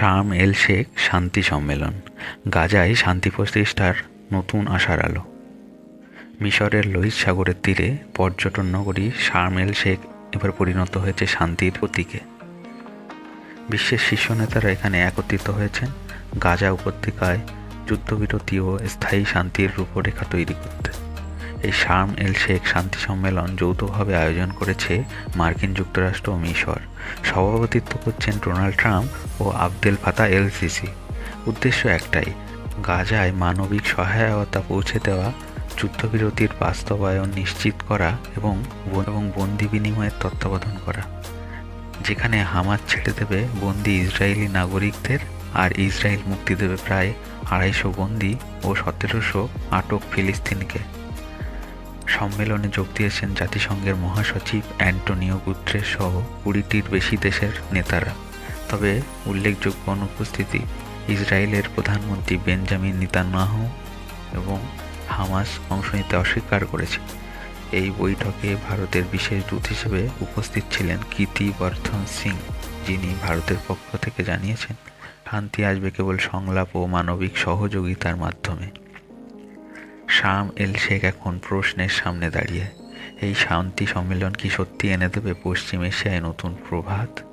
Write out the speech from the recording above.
শাম এল শেখ শান্তি সম্মেলন। গাজায় শান্তি প্রতিষ্ঠার নতুন আশার আলো। মিশরের লোহিত সাগরের তীরে পর্যটন নগরী শার্ম এল শেখ এবার পরিণত হয়েছে শান্তির প্রতীকে। বিশ্বের শীর্ষ নেতারা এখানে একত্রিত হয়েছেন। গাজা উপত্যকায় যুদ্ধবিরতি ও স্থায়ী শান্তির রূপরেখা তৈরি করতে। এই শার্ম এল শেখ শান্তি সম্মেলন যৌথভাবে আয়োজন করেছে মার্কিন যুক্তরাষ্ট্র ও মিশর। সভাপতিত্ব করছেন ডোনাল্ড ট্রাম্প ও আবদেল ফাতা এল সিসি উদ্দেশ্য একটাই, গাজায় মানবিক সহায়তা পৌঁছে দেওয়া, যুদ্ধবিরতির বাস্তবায়ন নিশ্চিত করা এবং এবং বন্দি বিনিময়ের তত্ত্বাবধান করা, যেখানে হামাজ ছেড়ে দেবে বন্দি ইসরায়েলি নাগরিকদের আর ইসরায়েল মুক্তি দেবে প্রায় আড়াইশো বন্দি ও সতেরোশো আটক ফিলিস্তিনিকে। সম্মেলনে যোগ দিয়েছেন জাতিসংঘের মহাসচিব অ্যান্টোনিও গুত্রেস সহ কুড়িটির বেশি দেশের নেতারা। তবে উল্লেখযোগ্য অনুপস্থিতি ইসরায়েলের প্রধানমন্ত্রী বেঞ্জামিন নিতান্যাহু এবং হামাস অংশ নিতে অস্বীকার করেছে। এই বৈঠকে ভারতের বিশেষ দূত হিসেবে উপস্থিত ছিলেন কীর্তি বর্ধন সিং, যিনি ভারতের পক্ষ থেকে জানিয়েছেন, শান্তি আসবে কেবল সংলাপ ও মানবিক সহযোগিতার মাধ্যমে। শাম এল শেখ এখন প্রশ্নের সামনে দাঁড়িয়ে। এই শান্তি সম্মেলন কি সত্যি এনে দেবে পশ্চিম এশিয়ায় নতুন প্রভাত?